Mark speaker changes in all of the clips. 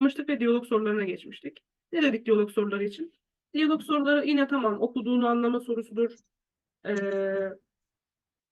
Speaker 1: yapmıştık ve diyalog sorularına geçmiştik. Ne dedik diyalog soruları için? Diyalog soruları yine tamam okuduğunu anlama sorusudur. Ee,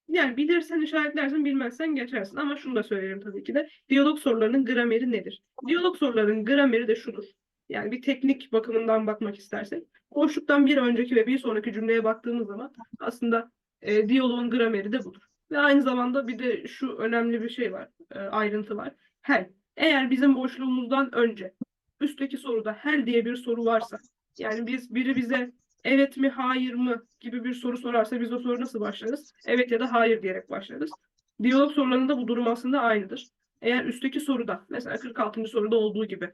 Speaker 1: yani bilirsen işaretlersin, bilmezsen geçersin. Ama şunu da söyleyeyim tabii ki de. Diyalog sorularının grameri nedir? Diyalog sorularının grameri de şudur. Yani bir teknik bakımından bakmak istersek. Boşluktan bir önceki ve bir sonraki cümleye baktığımız zaman aslında e, diyaloğun grameri de budur. Ve aynı zamanda bir de şu önemli bir şey var, e, ayrıntı var. Hel. Eğer bizim boşluğumuzdan önce üstteki soruda hel diye bir soru varsa, yani biz biri bize evet mi hayır mı gibi bir soru sorarsa biz o soru nasıl başlarız? Evet ya da hayır diyerek başlarız. Diyalog sorularında bu durum aslında aynıdır. Eğer üstteki soruda, mesela 46. soruda olduğu gibi,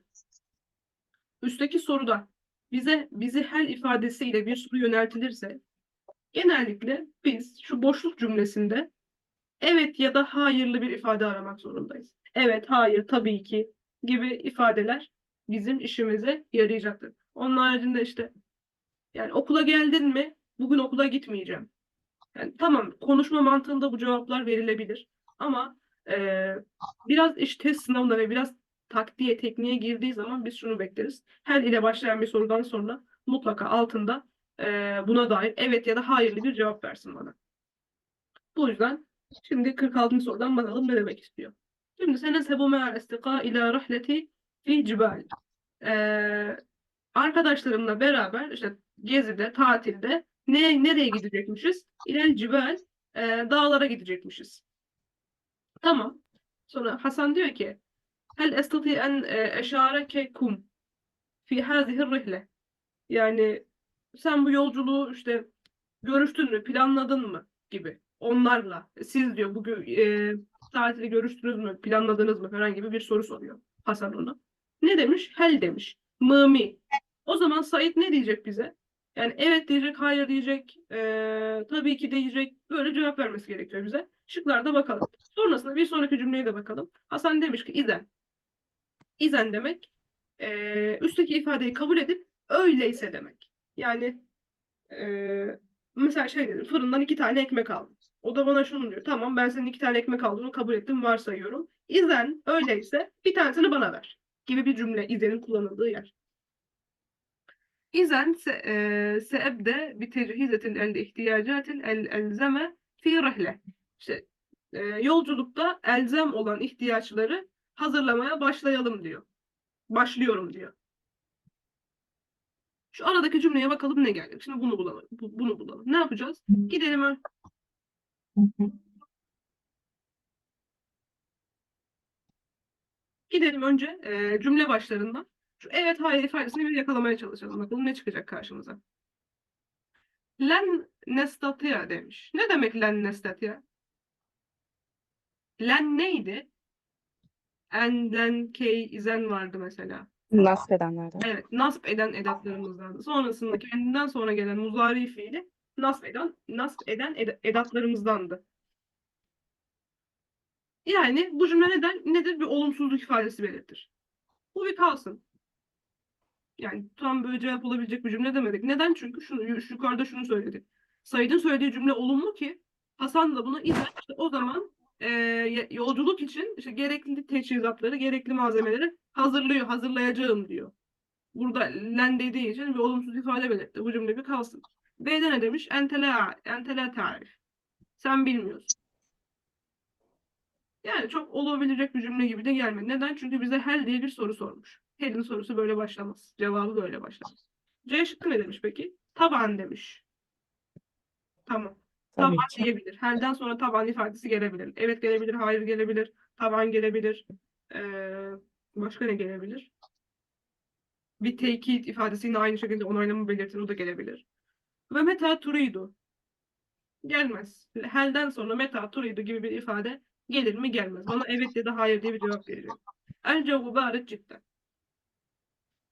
Speaker 1: üstteki soruda bize bizi hel ifadesiyle bir soru yöneltilirse, genellikle biz şu boşluk cümlesinde evet ya da hayırlı bir ifade aramak zorundayız. Evet, hayır, tabii ki gibi ifadeler bizim işimize yarayacaktır. Onun haricinde işte yani okula geldin mi? Bugün okula gitmeyeceğim. Yani tamam konuşma mantığında bu cevaplar verilebilir. Ama eee, biraz iş test sınavına ve biraz taktiğe, tekniğe girdiği zaman biz şunu bekleriz. Her ile başlayan bir sorudan sonra mutlaka altında eee, buna dair evet ya da hayırlı bir cevap versin bana. Bu yüzden şimdi 46. sorudan bakalım ne demek istiyor. Şimdi sene sebu me'al estika ila rahleti fi cibal. Eee, arkadaşlarımla beraber işte gezide, tatilde ne nereye gidecekmişiz? İlel cibal e, dağlara gidecekmişiz. Tamam. Sonra Hasan diyor ki Hel estati en e, eşarekekum fi hazihi rihle. Yani sen bu yolculuğu işte görüştün mü, planladın mı gibi onlarla. Siz diyor bugün e, tatili görüştünüz mü, planladınız mı herhangi bir soru soruyor Hasan ona. Ne demiş? Hel demiş. Mımi. O zaman Said ne diyecek bize? Yani evet diyecek, hayır diyecek, eee, tabii ki diyecek. Böyle cevap vermesi gerekiyor bize. Şıklarda bakalım. Sonrasında bir sonraki cümleye de bakalım. Hasan demiş ki izen. İzen demek eee, üstteki ifadeyi kabul edip öyleyse demek. Yani eee, mesela şey dedim fırından iki tane ekmek aldım. O da bana şunu diyor. Tamam ben senin iki tane ekmek aldığını kabul ettim varsayıyorum. İzen öyleyse bir tanesini bana ver. Gibi bir cümle izenin kullanıldığı yer. İzen se, e, seebde bi techizetil el ihtiyacatil el elzeme fi rihle. İşte e, yolculukta elzem olan ihtiyaçları hazırlamaya başlayalım diyor. Başlıyorum diyor. Şu aradaki cümleye bakalım ne gelecek. Şimdi bunu bulalım. bu- bunu bulalım. Ne yapacağız? Gidelim gidelim önce e, cümle başlarından. Şu evet hayır ifadesini bir yakalamaya çalışalım. Bakalım ne çıkacak karşımıza. Len nestatiya demiş. Ne demek len nestatiya? Len neydi? En, len, key, izen vardı mesela.
Speaker 2: Nasip edenlerden.
Speaker 1: Evet, nasp eden edatlarımızdan. Sonrasında kendinden sonra gelen muzari fiili nasp eden, nasp eden ed- edatlarımızdandı. Yani bu cümle neden, nedir? Bir olumsuzluk ifadesi belirtir. Bu bir kalsın. Yani tam böyle cevap olabilecek bir cümle demedik. Neden? Çünkü şunu, şu yukarıda şunu söyledik. Said'in söylediği cümle olumlu ki Hasan da buna izah işte o zaman e, yolculuk için işte gerekli teçhizatları, gerekli malzemeleri hazırlıyor, hazırlayacağım diyor. Burada len dediği için bir olumsuz ifade belirtti. Bu cümle bir kalsın. B'de ne demiş? Entele, entele tarif. Sen bilmiyorsun. Yani çok olabilecek bir cümle gibi de gelmedi. Neden? Çünkü bize hel diye bir soru sormuş. Hel'in sorusu böyle başlamaz. Cevabı böyle başlamaz. C şıkkı ne demiş peki? Taban demiş. Tamam.
Speaker 2: Tabii
Speaker 1: Taban
Speaker 2: ki.
Speaker 1: diyebilir. Hel'den sonra taban ifadesi gelebilir. Evet gelebilir, hayır gelebilir. Taban gelebilir. Ee, başka ne gelebilir? Bir tekit ifadesi yine aynı şekilde onaylama belirtir. O da gelebilir. Ve meta turidu. Gelmez. Hel'den sonra meta turidu gibi bir ifade gelir mi gelmez. Bana evet ya da hayır diye bir cevap verecek. El cevabı barit cidden.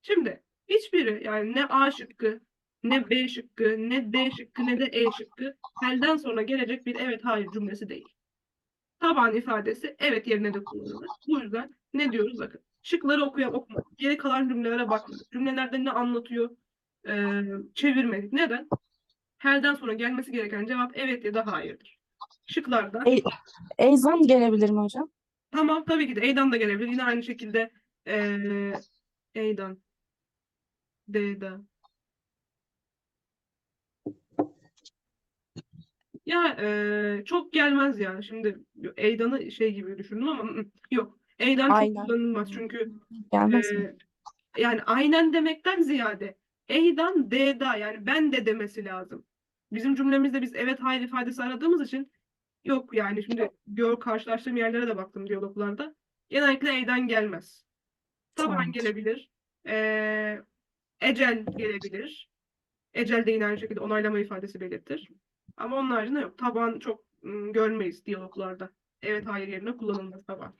Speaker 1: Şimdi hiçbiri yani ne A şıkkı, ne B şıkkı, ne D şıkkı, ne de E şıkkı helden sonra gelecek bir evet hayır cümlesi değil. Taban ifadesi evet yerine de kullanılır. Bu yüzden ne diyoruz bakın. Şıkları okuyup okumadık. Geri kalan cümlelere bakmadık. Cümlelerde ne anlatıyor eee, çevirmedik. Neden? Helden sonra gelmesi gereken cevap evet ya da hayırdır. Şıklarda
Speaker 2: E, Eyzan gelebilir mi hocam?
Speaker 1: Tamam tabii ki de Eydan da gelebilir. Yine aynı şekilde eee, E'dan. D'den. Ya e, çok gelmez ya. Şimdi Eydan'ı şey gibi düşündüm ama yok. Eydan çok
Speaker 2: Aynen.
Speaker 1: kullanılmaz çünkü
Speaker 2: Gelmez mi?
Speaker 1: e, yani aynen demekten ziyade Eydan D'da yani ben de demesi lazım. Bizim cümlemizde biz evet hayır ifadesi aradığımız için yok yani şimdi gör karşılaştığım yerlere de baktım diyaloglarda. Genellikle Eydan gelmez. Taban
Speaker 2: Tamamdır.
Speaker 1: gelebilir. E, ecel gelebilir. Ecel de yine aynı şekilde onaylama ifadesi belirtir. Ama onun haricinde yok. Taban çok görmeyiz diyaloglarda. Evet hayır yerine kullanılmaz taban.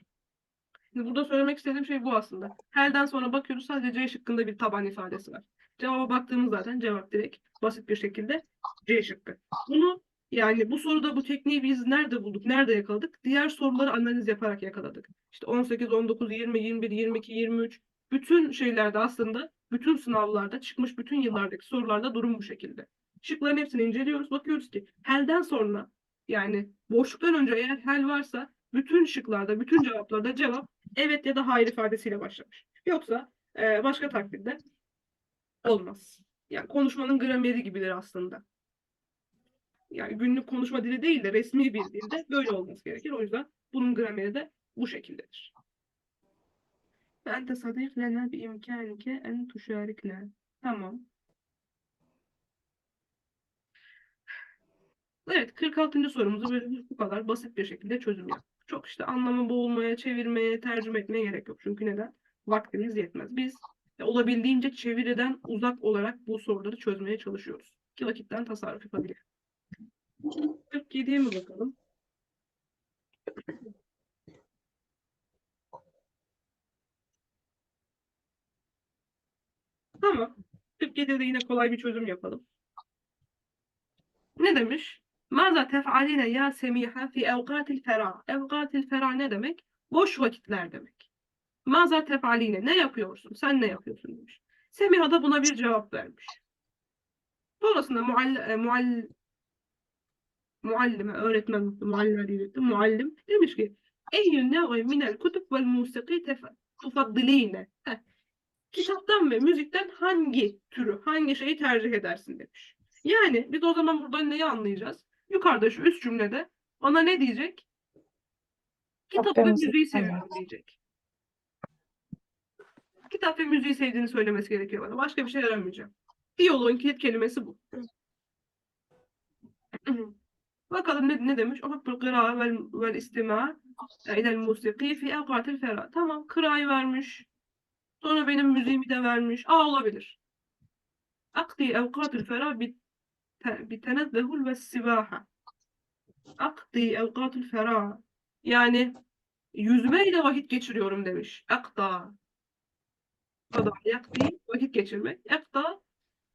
Speaker 1: Şimdi burada söylemek istediğim şey bu aslında. Hel'den sonra bakıyoruz sadece C şıkkında bir taban ifadesi var. Cevaba baktığımız zaten cevap direkt basit bir şekilde C şıkkı. Bunu yani bu soruda bu tekniği biz nerede bulduk, nerede yakaladık? Diğer soruları analiz yaparak yakaladık. İşte 18, 19, 20, 21, 22, 23 bütün şeylerde aslında bütün sınavlarda çıkmış bütün yıllardaki sorularda durum bu şekilde. Şıkların hepsini inceliyoruz. Bakıyoruz ki helden sonra yani boşluktan önce eğer hel varsa bütün şıklarda, bütün cevaplarda cevap evet ya da hayır ifadesiyle başlamış. Yoksa başka takdirde olmaz. Yani konuşmanın grameri gibidir aslında. Yani günlük konuşma dili değil de resmi bir dilde böyle olması gerekir. O yüzden bunun grameri de bu şekildedir. Ve ente sadih lena bi imkanike en tuşarikne. Tamam. Evet 46. sorumuzu böyle bu kadar basit bir şekilde çözüm yaptık. Çok işte anlamı boğulmaya, çevirmeye, tercüme etmeye gerek yok. Çünkü neden? Vaktimiz yetmez. Biz olabildiğince çeviriden uzak olarak bu soruları çözmeye çalışıyoruz. Ki vakitten tasarruf yapabilir. 47'ye mi bakalım? Tamam. 47'de yine kolay bir çözüm yapalım. Ne demiş? Maza tef'aline ya semiha fi evkatil fera. Evkatil fera ne demek? Boş vakitler demek. Maza tef'aline ne yapıyorsun? Sen ne yapıyorsun demiş. Semiha da buna bir cevap vermiş. Sonrasında muall, e, muall, muallime, öğretmen, muallime diyecektim, muallim demiş ki Eyyün nev'i minel kutub vel musiki tufaddiline. Kitaptan ve müzikten hangi türü, hangi şeyi tercih edersin demiş. Yani biz o zaman burada neyi anlayacağız? Yukarıda şu üst cümlede bana ne diyecek? Kitap ve müziği seviyorum diyecek. Kitap ve müziği sevdiğini söylemesi gerekiyor bana. Başka bir şey aramayacağım. Diyaloğun kilit kelimesi bu. Bakalım ne, ne demiş? Uhubbul kıraa vel, vel istima ilel musiki fi evkatil ferah. Tamam, kırayı vermiş. Sonra benim müziğimi de vermiş. Aa olabilir. Akdi evkatil ferah bit bitenezzehul ve sibaha. Akdi evkatil ferah. Yani yüzmeyle vakit geçiriyorum demiş. Akda. Kada yakdi vakit geçirmek. Akda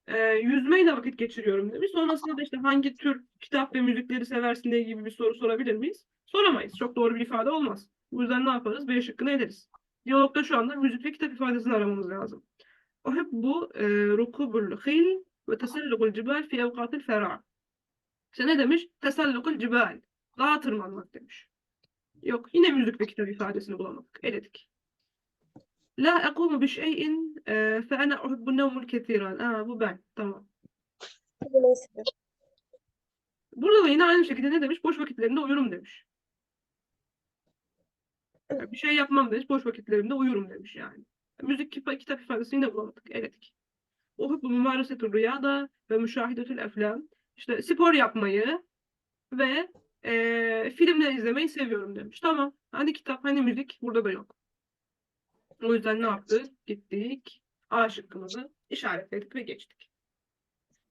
Speaker 1: e, yüzmeyle vakit geçiriyorum demiş. Sonrasında da işte hangi tür kitap ve müzikleri seversin diye gibi bir soru sorabilir miyiz? Soramayız. Çok doğru bir ifade olmaz. Bu yüzden ne yaparız? B şıkkını ederiz. Diyalogda şu anda müzik ve kitap ifadesini aramamız lazım. O hep bu e, rukubul khil ve tesellukul cibal fi evkatil ferah. İşte ne demiş? Tesellukul cibal. Dağa tırmanmak demiş. Yok yine müzik ve kitap ifadesini bulamadık. Eledik. La ekumu bi şeyin fe ana uhibbu nevmul kethiran. Aa bu ben. Tamam. Burada da yine aynı şekilde ne demiş? Boş vakitlerinde uyurum demiş. Yani bir şey yapmam demiş. Boş vakitlerimde uyurum demiş yani. Müzik kitap, ifadesini de bulamadık. Eledik. Uhibbu mumaresetul riyada ve müşahidetül eflam. İşte spor yapmayı ve e, filmler izlemeyi seviyorum demiş. Tamam. Hani kitap, hani müzik burada da yok. O yüzden ne yaptık? Gittik. A şıkkımızı işaretledik ve geçtik.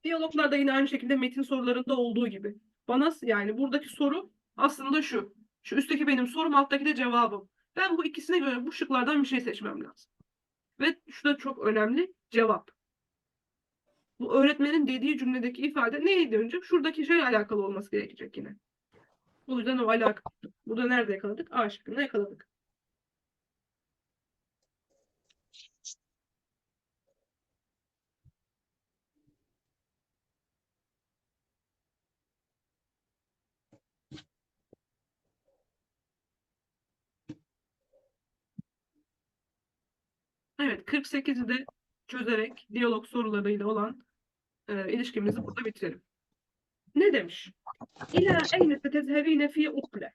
Speaker 1: Diyaloglarda yine aynı şekilde metin sorularında olduğu gibi. Bana yani buradaki soru aslında şu. Şu üstteki benim sorum, alttaki de cevabım. Ben bu ikisine göre bu şıklardan bir şey seçmem lazım. Ve şu da çok önemli. Cevap. Bu öğretmenin dediği cümledeki ifade neydi önce? Şuradaki şeyle alakalı olması gerekecek yine. O yüzden o alaka. Burada nerede yakaladık? A şıkkında yakaladık. Evet 48'i de çözerek diyalog sorularıyla olan e, ilişkimizi burada bitirelim. Ne demiş? İlâ eyne setezhebîne fî ukle.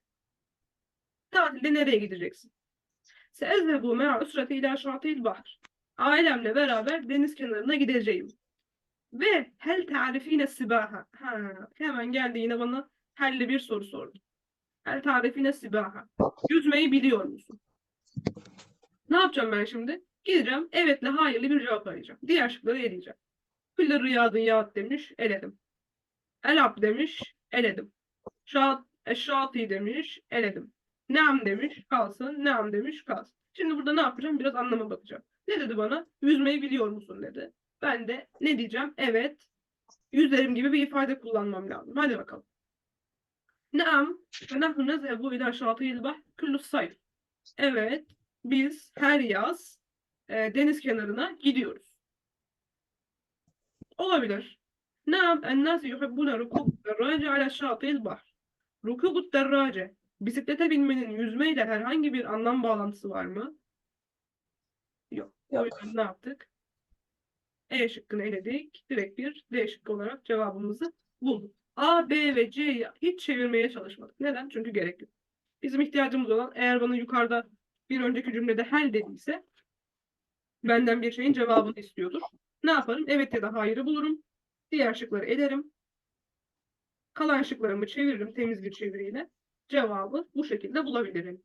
Speaker 1: Tatilde nereye gideceksin? Seezhebu me'a üsreti ilâ şatil bahr. Ailemle beraber deniz kenarına gideceğim. Ve hel tarifine sibaha. Ha, hemen geldi yine bana helli bir soru sordu. Hel tarifine sibaha. Yüzmeyi biliyor musun? Ne yapacağım ben şimdi? Gideceğim evetle hayırlı bir cevap arayacağım. Diğer şıkları eleyeceğim. Külle riyadın yağıt demiş, eledim. Elap demiş, eledim. Şaat, eşşati demiş, eledim. Neam demiş, kalsın. Neam demiş, kalsın. Şimdi burada ne yapacağım? Biraz anlama bakacağım. Ne dedi bana? Yüzmeyi biliyor musun dedi. Ben de ne diyeceğim? Evet. Yüzerim gibi bir ifade kullanmam lazım. Hadi bakalım. Neam ve nahnu nezhebu ila şatiyil bahr kullu sayf. Evet. Biz her yaz e, deniz kenarına gidiyoruz. Olabilir. Naam ennâs yuhibbune rukûb derrâce ala şâtil bahr. Rukûb derrâce. Bisiklete binmenin yüzmeyle herhangi bir anlam bağlantısı var mı? Yok. O
Speaker 2: Yok.
Speaker 1: yüzden ne yaptık? E şıkkını eledik. Direkt bir D şıkkı olarak cevabımızı bulduk. A, B ve C'yi hiç çevirmeye çalışmadık. Neden? Çünkü gerek yok. Bizim ihtiyacımız olan eğer bana yukarıda bir önceki cümlede hel dediyse benden bir şeyin cevabını istiyordur. Ne yaparım? Evet ya da hayırı bulurum. Diğer şıkları elerim. Kalan şıklarımı çeviririm temiz bir çeviriyle. Cevabı bu şekilde bulabilirim.